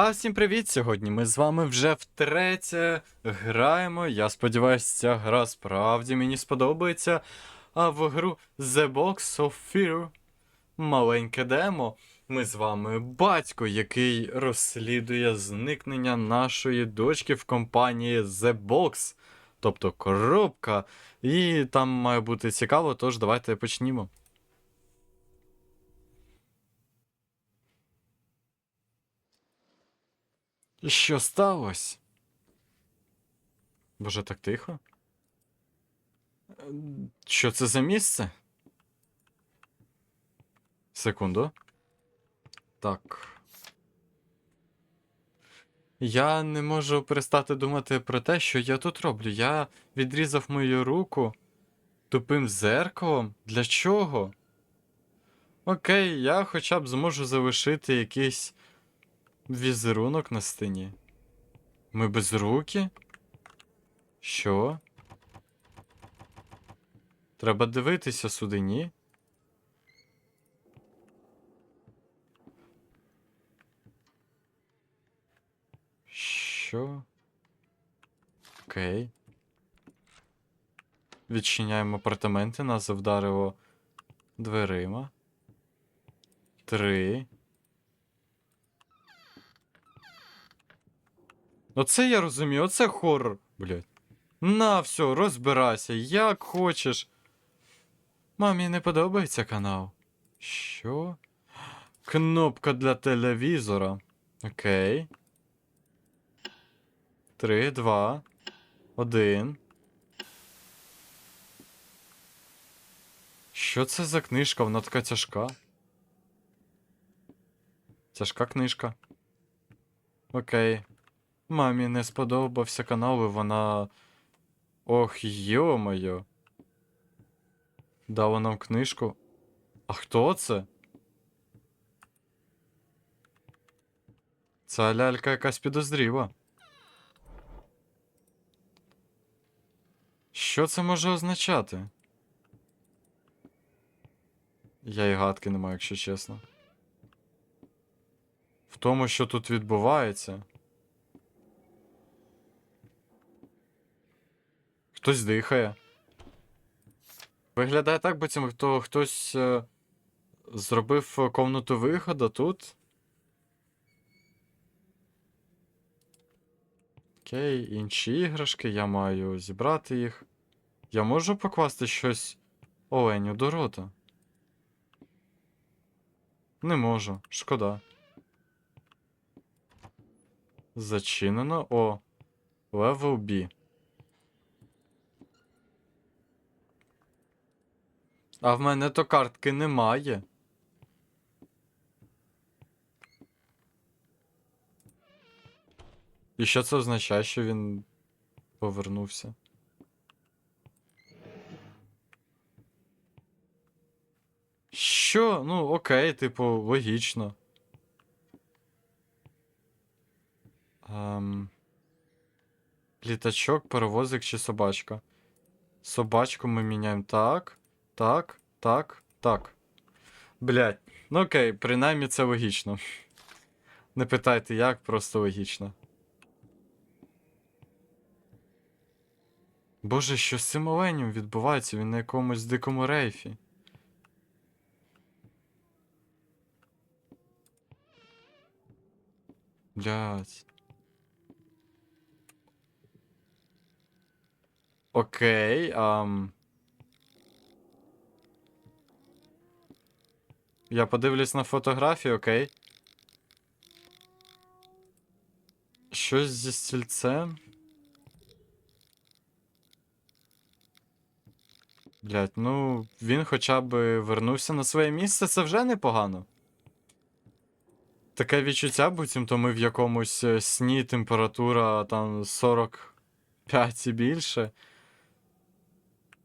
А всім привіт! Сьогодні ми з вами вже втретє граємо. Я сподіваюся, ця гра справді мені сподобається. А в гру The Box of Fear маленьке демо. Ми з вами батько, який розслідує зникнення нашої дочки в компанії The Box, тобто коробка. І там має бути цікаво, тож давайте почнімо. Що сталося? Боже, так тихо? Що це за місце? Секунду. Так. Я не можу перестати думати про те, що я тут роблю. Я відрізав мою руку тупим зеркалом. Для чого? Окей, я хоча б зможу залишити якийсь візерунок на стіні. Ми без руки? Що? Треба дивитися сюди, ні? Що? Окей. Відчиняємо апартаменти, нас вдарило дверима. Три. Оце я розумію, оце хоррор, блядь. На, все, розбирайся, як хочеш. Мамі не подобається канал. Що? Кнопка для телевізора. Окей. Три, два, один. Що це за книжка? Вона така тяжка. Тяжка книжка. Окей. Мамі не сподобався канал, і вона. Ох, йо-моє. Дала нам книжку. А хто це? Ця лялька якась підозріла. Що це може означати? Я і гадки не маю, якщо чесно. В тому, що тут відбувається. Хтось дихає. Виглядає так, бо цим хто хтось е, зробив комнату виходу тут. Окей, інші іграшки, я маю зібрати їх. Я можу покласти щось оленю до рота? Не можу, шкода. Зачинено. О. Level B. А в мене то картки немає. І що це означає, що він повернувся? Що? Ну, окей, типу, логічно. Ем... Літачок, паровозик чи собачка? Собачку ми міняємо так. Так, так, так. Блять. Ну окей, принаймні це логічно. Не питайте як, просто логічно. Боже, що з цим оленем відбувається? Він на якомусь дикому рейфі. Блять. Окей, ам. Я подивлюсь на фотографію, окей. Щось зі стільцем. Блять, ну він хоча б вернувся на своє місце, це вже непогано. Таке відчуття, буцімто ми в якомусь е, сні температура там 45 і більше.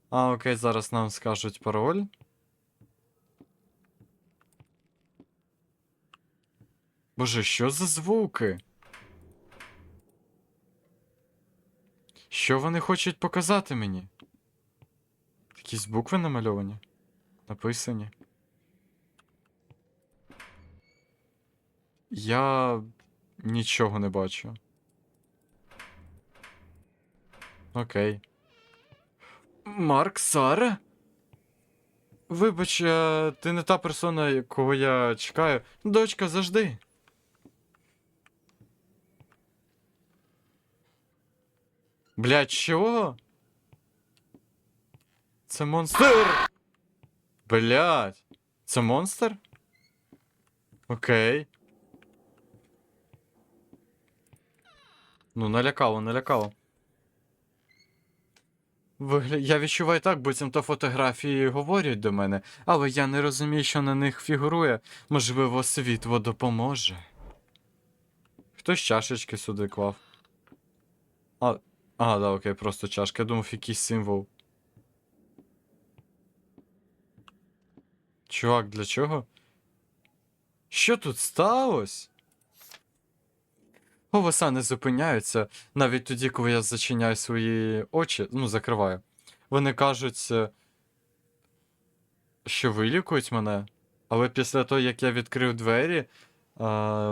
А, окей, зараз нам скажуть пароль. Боже, що за звуки? Що вони хочуть показати мені? Якісь букви намальовані? Написані. Я нічого не бачу. Окей. Марк Сара? Вибач, е, ти не та персона, кого я чекаю. Дочка, завжди. Блядь, чого? Це монстр. Блядь. Це монстр? Окей. Ну, налякало, налякало. Вигля... Я відчуваю так, буцімто фотографії говорять до мене, але я не розумію, що на них фігурує. Можливо, світло допоможе. Хтось чашечки сюди клав. А, а, да, окей, просто чашка. Я думав, якийсь символ. Чувак, для чого? Що тут сталося? Голоса не зупиняються навіть тоді, коли я зачиняю свої очі, ну, закриваю. Вони кажуть, е, що вилікують мене, але після того, як я відкрив двері, е,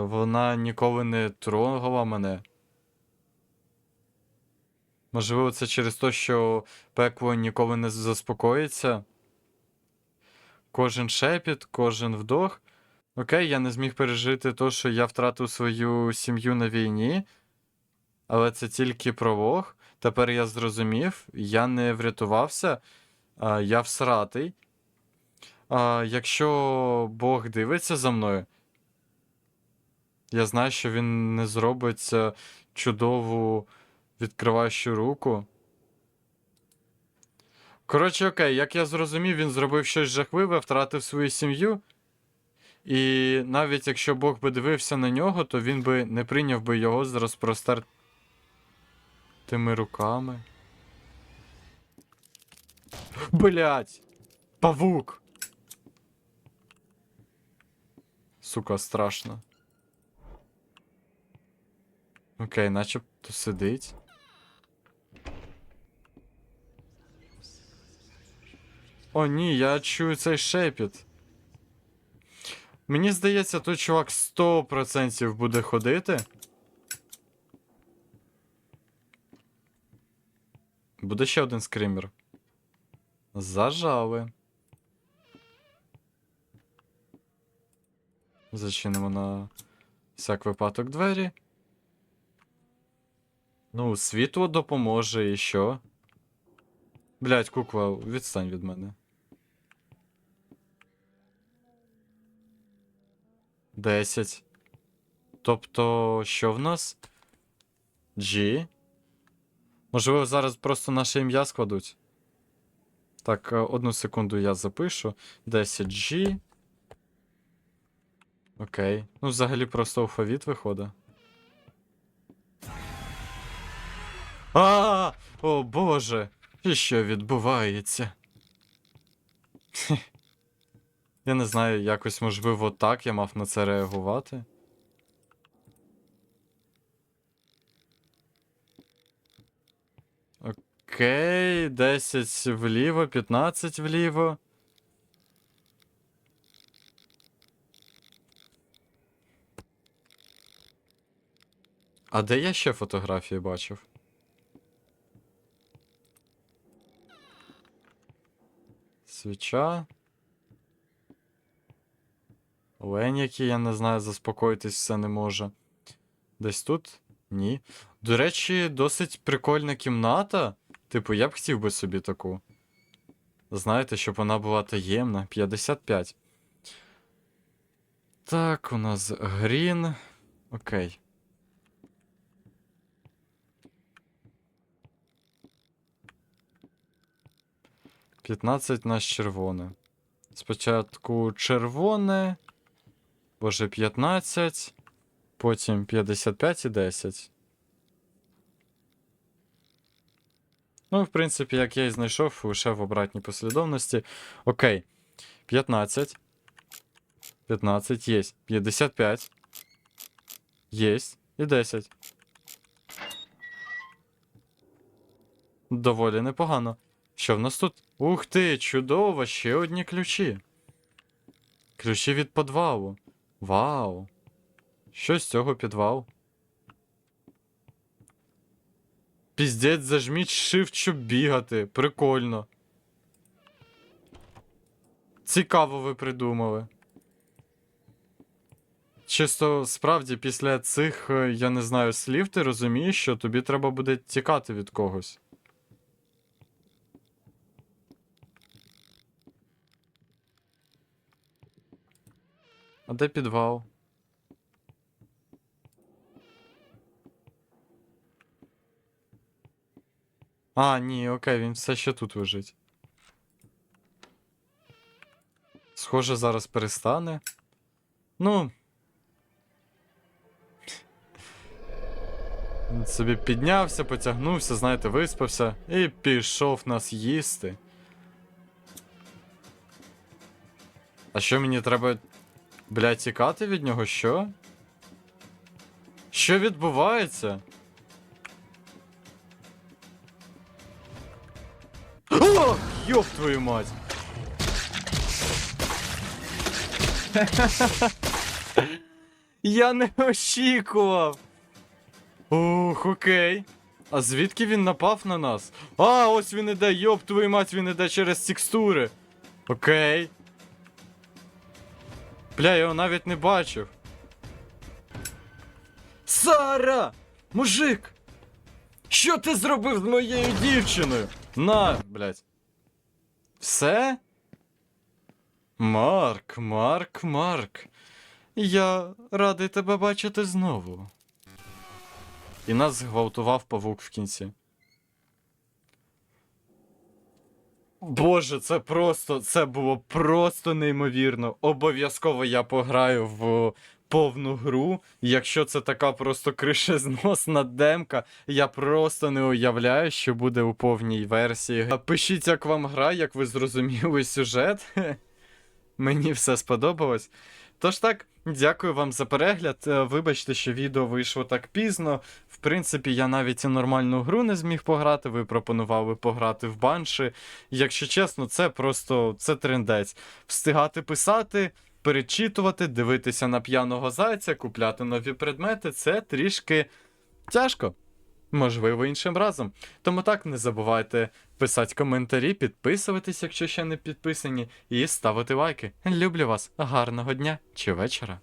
вона ніколи не трогала мене. Можливо, це через те, що пекло ніколи не заспокоїться. Кожен шепіт, кожен вдох. Окей, я не зміг пережити те, що я втратив свою сім'ю на війні, але це тільки пролог. Тепер я зрозумів, я не врятувався, я всратий. Якщо Бог дивиться за мною, я знаю, що він не зробить е, чудову відкриваючу руку. Коротше, окей, як я зрозумів, він зробив щось жахливе, втратив свою сім'ю. І навіть якщо Бог би дивився на нього, то він би не прийняв би його з розпростертими руками. Блять! Павук! Сука, страшно. Окей, начебто сидить. О, ні, я чую цей шепіт. Мені здається, той чувак 100% буде ходити. Буде ще один скример. Зажали. Зачинимо на всяк випадок двері. Ну, світло допоможе і що? Блять, кукла, відстань від мене. 10. Тобто, що в нас? G. Можливо, зараз просто наше ім'я складуть. Так, е, одну секунду я запишу. 10G. Окей. Ну, взагалі просто алфавіт виходить. А! О боже! І що відбувається? Хе. Я не знаю, якось, можливо, так я мав на це реагувати. Окей, 10 вліво, 15 вліво. А де я ще фотографії бачив? Свіча. Лень, який, я не знаю, заспокоїтись все не може. Десь тут? Ні. До речі, досить прикольна кімната. Типу, я б хотів би собі таку. Знаєте, щоб вона була таємна. 55. Так, у нас грін. Окей. П'ятнадцять нас червоне. Спочатку червоне. Боже, 15. Потім 55 і 10. Ну, в принципі, як я і знайшов, лише в обратній послідовності. Окей. 15. 15 є. 55. Єсть. І 10. Доволі непогано. Що в нас тут? Ух ти, чудово, ще одні ключі. Ключі від підвалу. Вау! Що з цього підвал? Піздець, зажміть shift, щоб бігати. Прикольно. Цікаво ви придумали. Чисто справді після цих, е, я не знаю, слів ти розумієш, що тобі треба буде тікати від когось. А де підвал? А, ні, окей, він все ще тут лежить. Схоже, зараз перестане. Ну. Він собі піднявся, потягнувся, знаєте, виспався і пішов нас їсти. А що мені треба. Блядь, тікати від нього? Що? Що відбувається? О, ёб твою мать! Я не очікував. Ух, окей. А звідки він напав на нас? А, ось він іде, йоп твою мать, він іде через текстури. Окей. Бля, я його навіть не бачив. Сара! Мужик! Що ти зробив з моєю дівчиною? На, блядь. Все? Марк, Марк, Марк. Я радий тебе бачити знову. І нас зґвалтував павук в кінці. Боже, це просто, це було просто неймовірно. Обов'язково я пограю в повну гру. Якщо це така просто кришезносна демка, я просто не уявляю, що буде у повній версії. Пишіть, як вам гра, як ви зрозуміли сюжет. Мені все сподобалось. Тож так, дякую вам за перегляд. Е, Вибачте, що відео вийшло так пізно. В принципі, я навіть і нормальну гру не зміг пограти. Ви пропонували пограти в банші. Якщо чесно, це просто це трендець. Встигати писати, перечитувати, дивитися на п'яного зайця, купляти нові предмети це трішки тяжко. Можливо, іншим разом. Тому так не забувайте писати коментарі, підписуватись, якщо ще не підписані, і ставити лайки. Люблю вас. Гарного дня чи вечора.